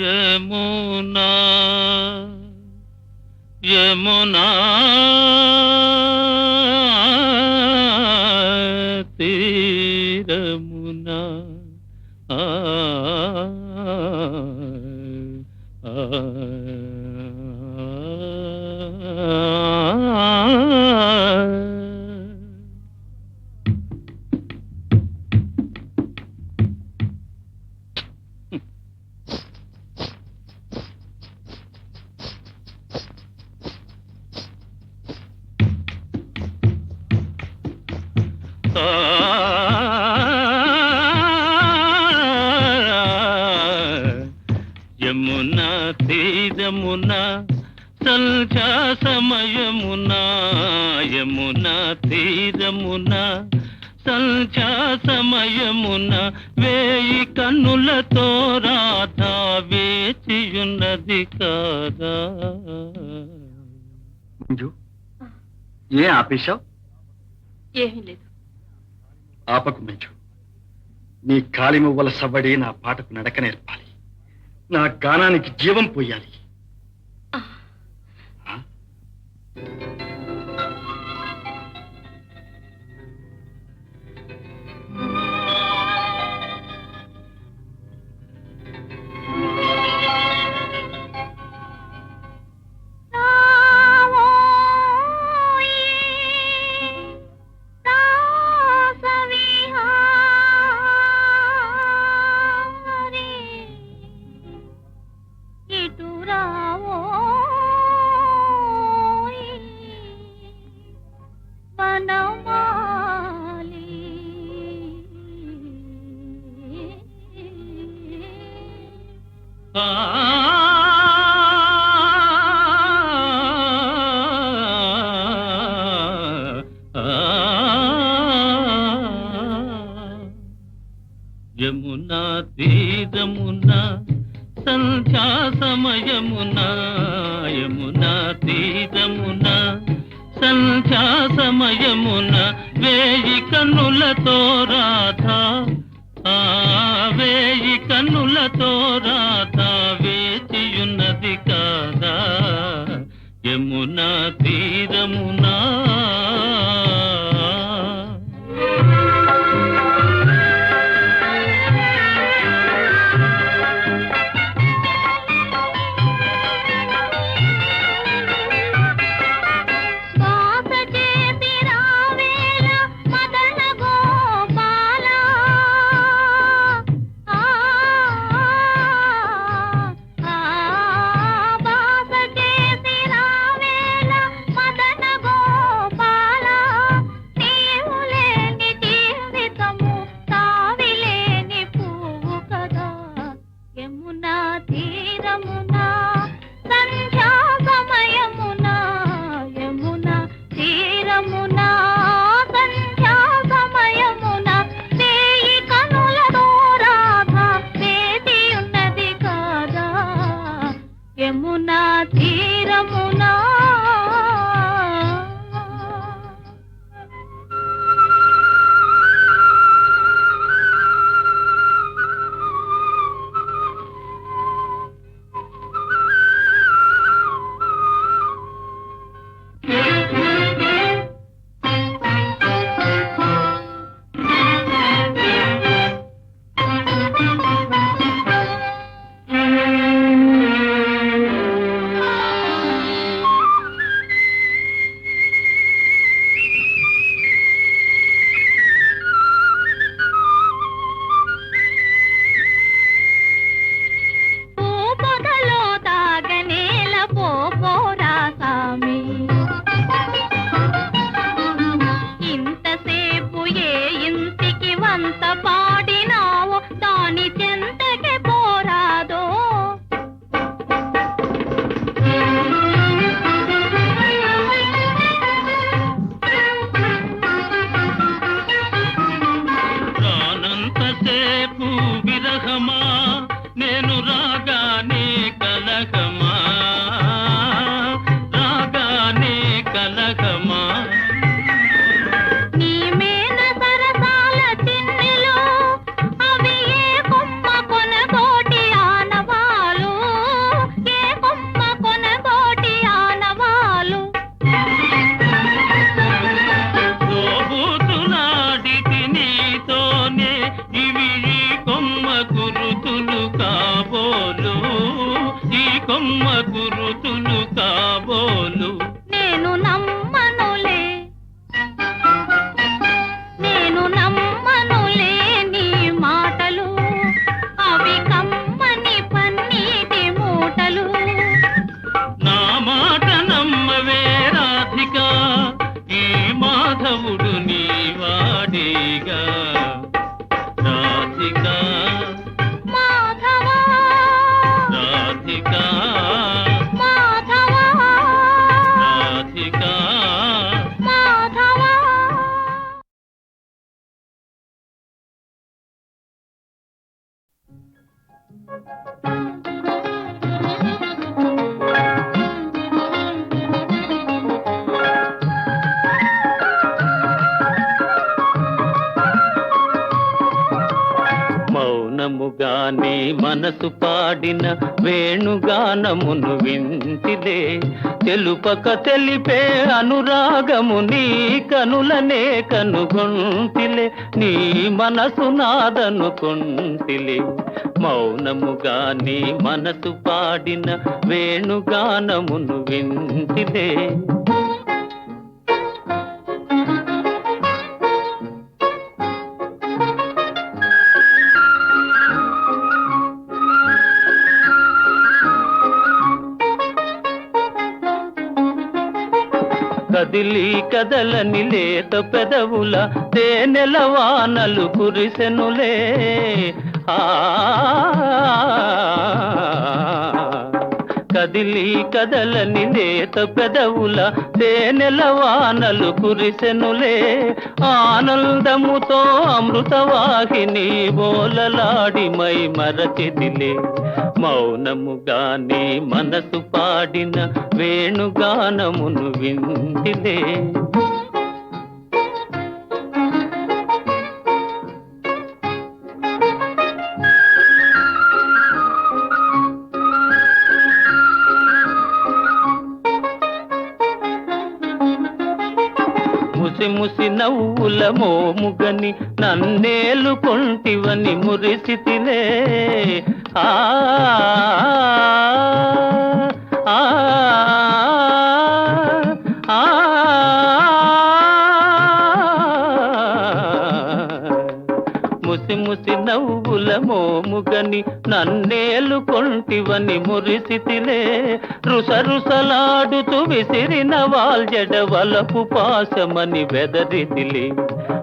యమునా యమునా తీరము రాధా వేచియున్నది కాదా? మంజు ఏ ఆపేశావు? ఏమీ లేదు. ఆపకు మంజు నీ కాలి మువ్వల సవ్వడి నా పాటకు నడక నేర్పాలి. నా గానానికి జీవం పోయాలి. ఈ thank you మౌనముగానే మనసు పాడిన వేణుగానమును వింటిదే. తెలుపక తెలిపే అనురాగము నీ కనులనే కనుగొంటిలే. నీ మనసు నాదనుకొంటిలే మౌనముగానే మనసు పాడిన వేణుగానమును వింటిదే. కదిలి కదలని లేత పెదవుల తేనెల వానలు కురిసెనులే. ఆ కదిలి కదలని నేత పెదవుల తేనెల వానలు కురిసెనులే. ఆనందముతో అమృతవాహిని బోలలాడి మై మరచిదిలే. మౌనముగానే మనసు పాడిన వేణుగానమును వింటిలే. ముసి ముసి నవ్వుల మోముగని నన్నేలు కొంటివని మురిసి తినే ఆ, ఆ, మోముగని నన్నేలు కొంటివని మురిసితిలే రుసరుసలాడుతూ విసిరిన వాల్జడ వలపు పాశమని వెదరిదిలే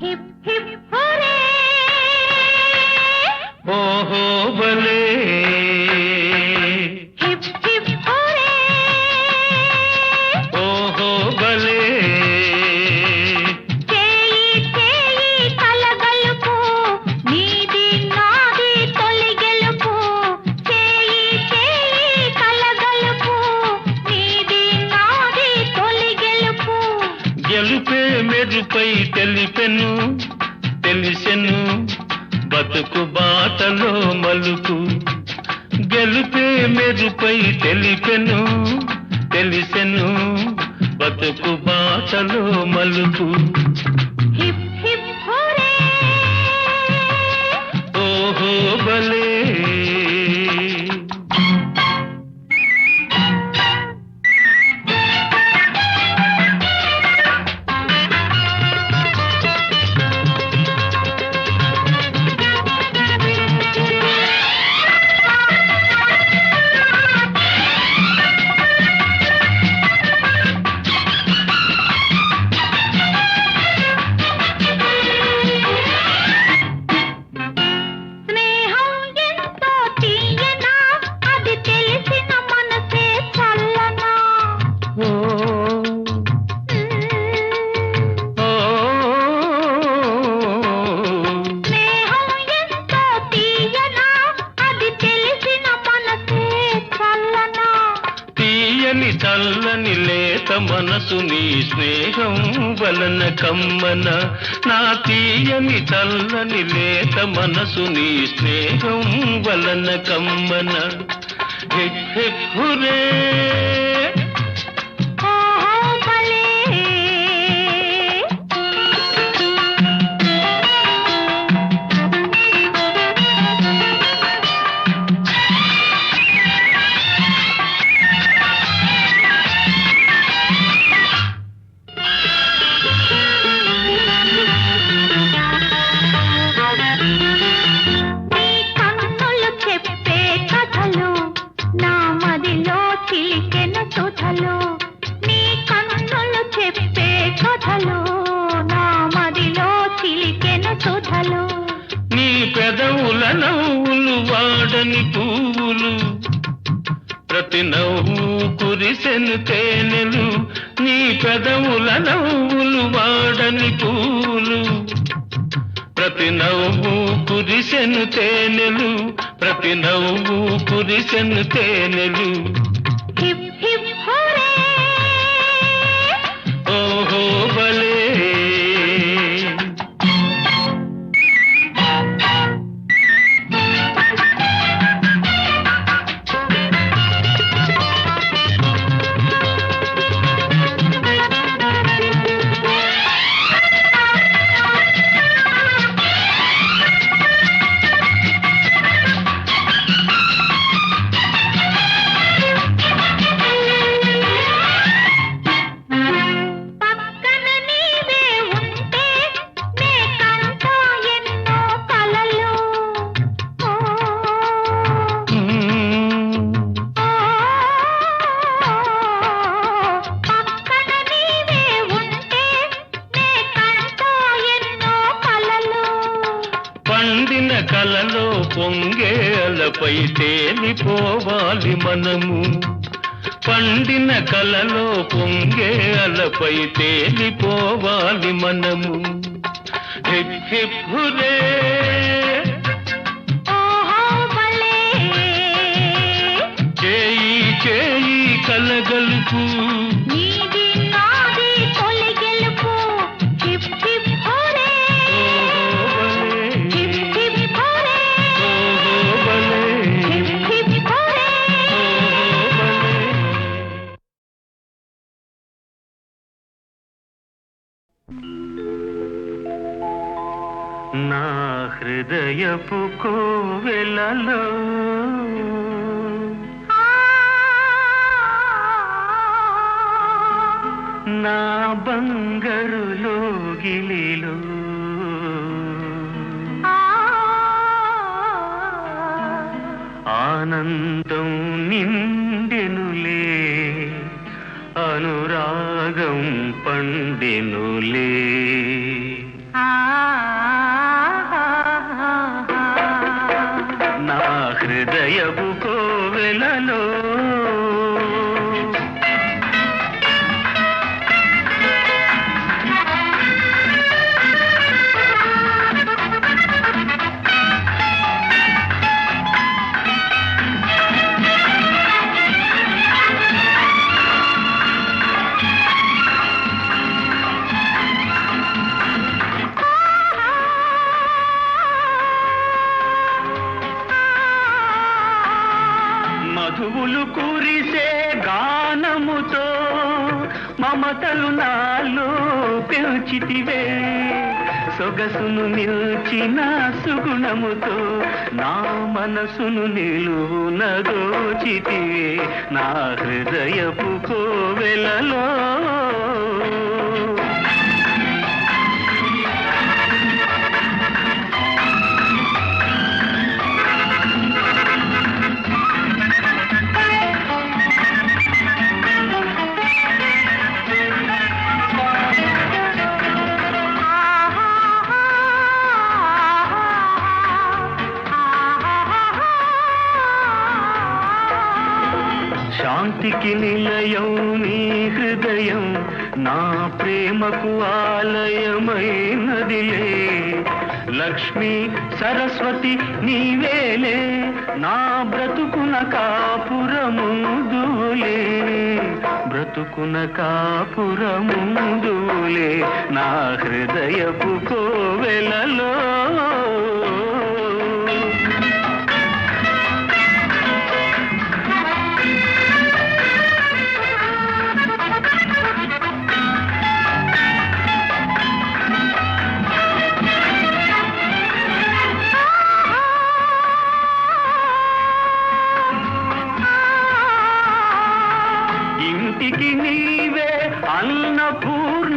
హిప్ హిప్ హోరే తెలిపెను తెలిసెను బతుకు బాటలో మలుపు. గెలుపే మెరుపై తెలిపెను తెలిసెను బతుకు బాటలో మలుపు. ఓహో బలే మనసు నీ స్నేహం వలన కమ్మన. నా తీయని చల్లని లేత మనసు నీ స్నేహం వలన కమ్మన. Heck heck హురే. తేనెలు పండిన కలలో పొంగే అలపై తేలిపోవాలి మనము. హిప్ హిప్ హురే చేయి చేయి కలగలుపు. హృదయపు కోవెలలో. నా బంగారు లోగిలిలో. ఆనందం నిండెనులే అనురాగం పండెనులే. నా నవ్వుతో మమతలు నాలో పెంచితివే సొగసును నిల్చిన సుగుణముతో నా మనసును నిలువున దోచితివే. నా హృదయపు కోవెలలో శాంతికి నిలయం నీ హృదయం నా ప్రేమకు ఆలయమైనదిలే. లక్ష్మి సరస్వతి నీవేలే నా బ్రతుకున కాపురముందులే. బ్రతుకున కాపురముందులే నా హృదయపు కోవెలలో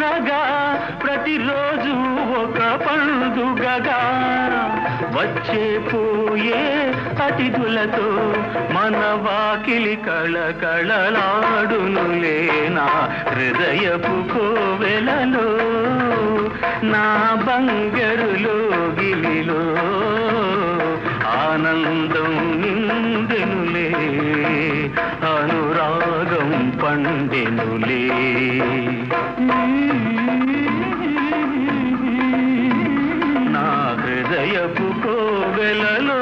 అన్నపూర్ణగా ప్రతిరోజు ఒక పండుగగా. వచ్చే పోయే అతిథులతో మన వాకిలి కళకళలాడును నా హృదయపు కోవెలలో నా బంగరులో గిలిలో ఆనందం నిందెనులే అనురాగం పండెనులే. నా హృదయపు కోవెలలో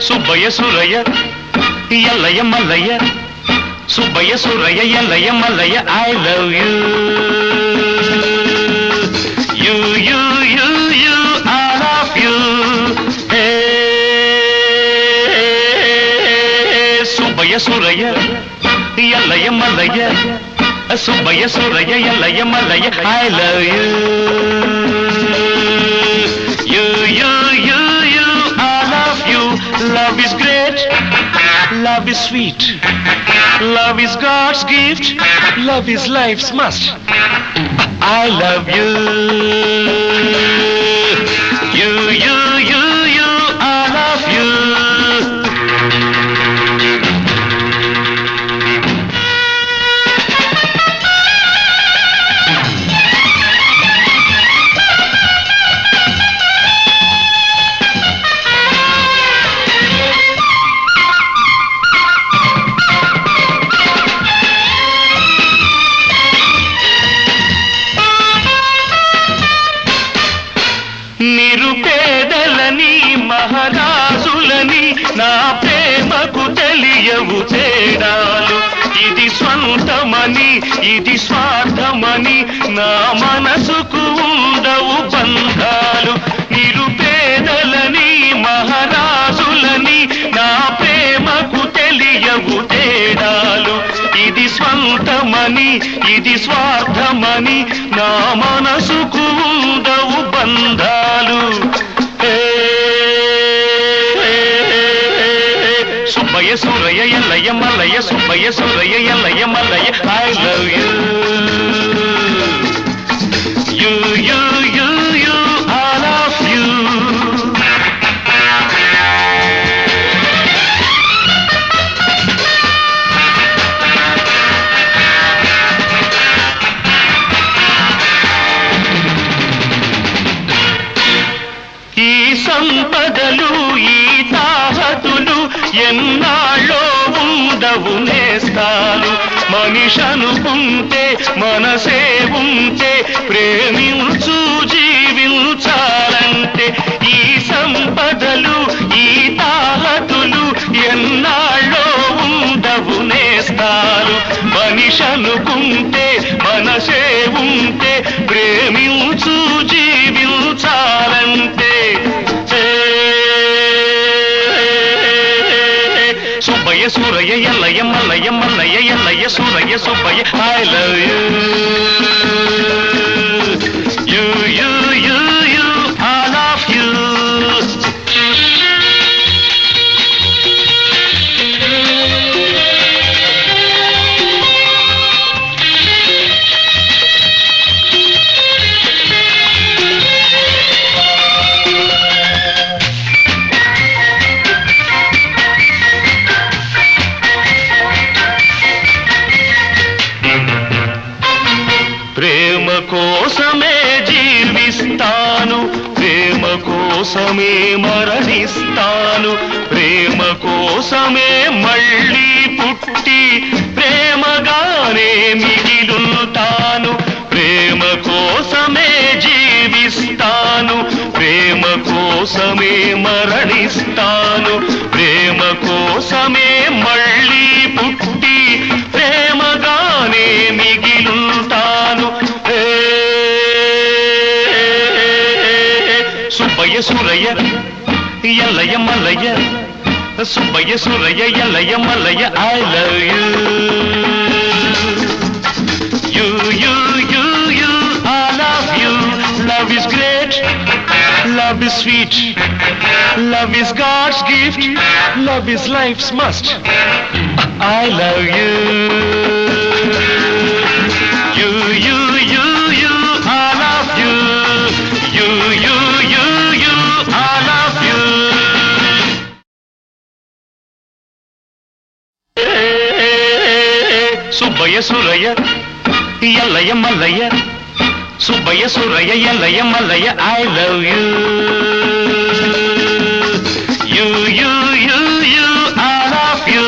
Subbayya Surayya Ellayya Mallayya. Subbayya Surayya Ellayya Mallayya I love you Subbayya Surayya Ellayya Mallayya Subbayya Surayya Ellayya Mallayya I love you you you you you I love you love is great love is sweet love is God's gift love is life's must I love you you you ఇది స్వార్థమని నా మనసుకు ఉండవు బంధాలు. నిరుపేదలని మహారాజులని నా ప్రేమకు తెలియవు తేడాలు. ఇది స్వంతమని ఇది స్వార్థమని నా మనసుకు ఉండవు బంధాలు. మల్లయ్య సుబ్బయ్య సూరయ్య ఎల్లయ్య మల్లయ్య ఐ లవ్ మనసే ఉంటే ప్రేమించు జీవించాలంటే ఈ సంపదలు ఈ తాహతులు ఎన్నాళ్ళో ఉండవు నేస్తాలు. మనిషి అనుకుంటే మనసే ఉంటే ప్రేమించు జీవించాలంటే సుబ్బయ్య సూరయ్య ఎల్లయ్య మల్లయ్య మల్ల ఎల్లయ్య సూరయ్య సుబ్బయ్య ఐ లవ్ కోసమే మరణిస్తాను. ప్రేమ కోసమే మళ్ళీ పుట్టి ప్రేమగానే మిగిలుతాను. ప్రేమ కోసమే జీవిస్తాను. ప్రేమ కోసమే మరణిస్తాను. ప్రేమ కోసమే Subbayya Surayya Ellayya Mallayya Subbayya Surayya Ellayya Mallayya I love you you you you you I love you love is great love is sweet love is God's gift love is life's must I love you You, Subbayya Surayya Ellayya Mallayya Subbayya Surayya Ellayya Mallayya I love you. You you you you I love you.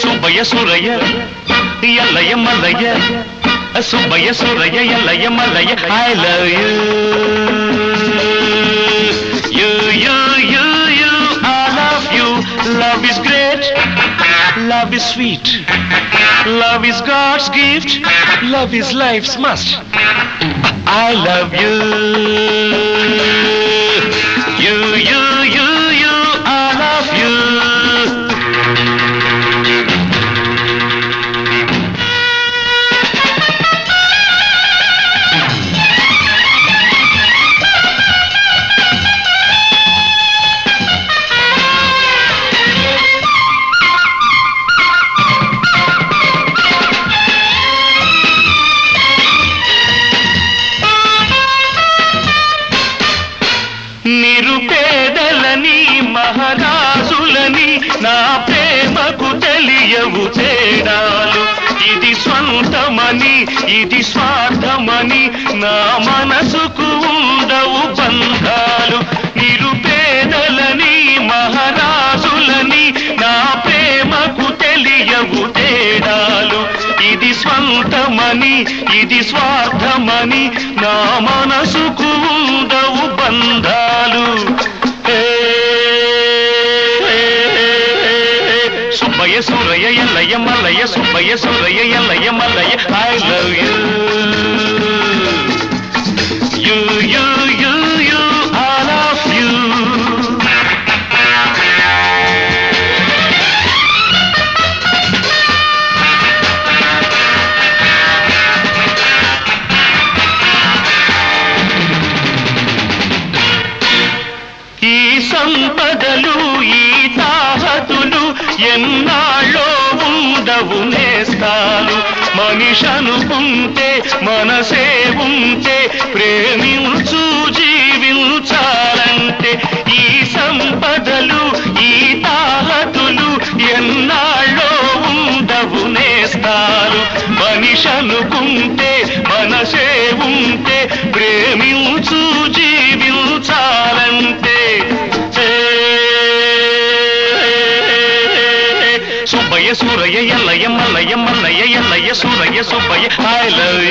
Subbayya Surayya Ellayya Mallayya Subbayya Surayya Ellayya Mallayya I love you you. is sweet. Love is God's gift. Love is life's must. I love you. You, you. మహారాజులని నా ప్రేమకు తెలియవు తేడాలు. ఇది స్వంతమని ఇది స్వార్థమని నా మనసుకు ఉండవు బంధాలు. నిరుపేదలని మహారాజులని నా ప్రేమకు తెలియవు తేడాలు. ఇది స్వంతమని ఇది స్వార్థమని నా మనసుకు ఉండవు బంధాలు. Subbayya Subbayya Ellayya Mallayya I love you you you you you I love you ఈ సంపదలు ఈ తాహతులు ఎన్నాళ్ళో ఉండవు నేస్తాను మనిషి అనుకుంటే మనసే ఉంటే ప్రేమించు జీవించాలంటే ఈ సంపదలు ఈ తాహతులు ఎన్నాళ్ళో ఉండవు నేస్తాలు. మనిషి అనుకుంటే మనసే ఉంటే ప్రేమించు జీవించాలంటే ఏ, సుబ్బయ్య సూరయ్య ఎల్లయ్య మల్లయ్య మల్లయ్య ఎల్లయ్య సూరయ్య సుబ్బయ్య ఐ లవ్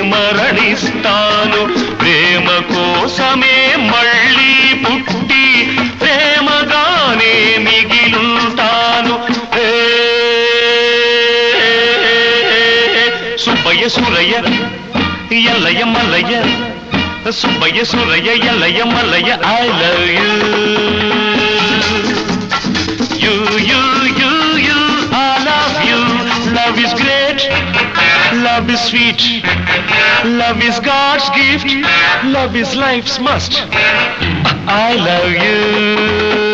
మరణిస్తాను. ప్రేమ కోసమే మళ్ళీ పుట్టి ప్రేమగానే మిగిలుంటాను Subbayya Surayya Ellayya Mallayya Subbayya Surayya Ellayya Mallayya I love you. You you you you I love you. Love is great. Love is sweet. Love is God's gift. Love is life's must. I love you.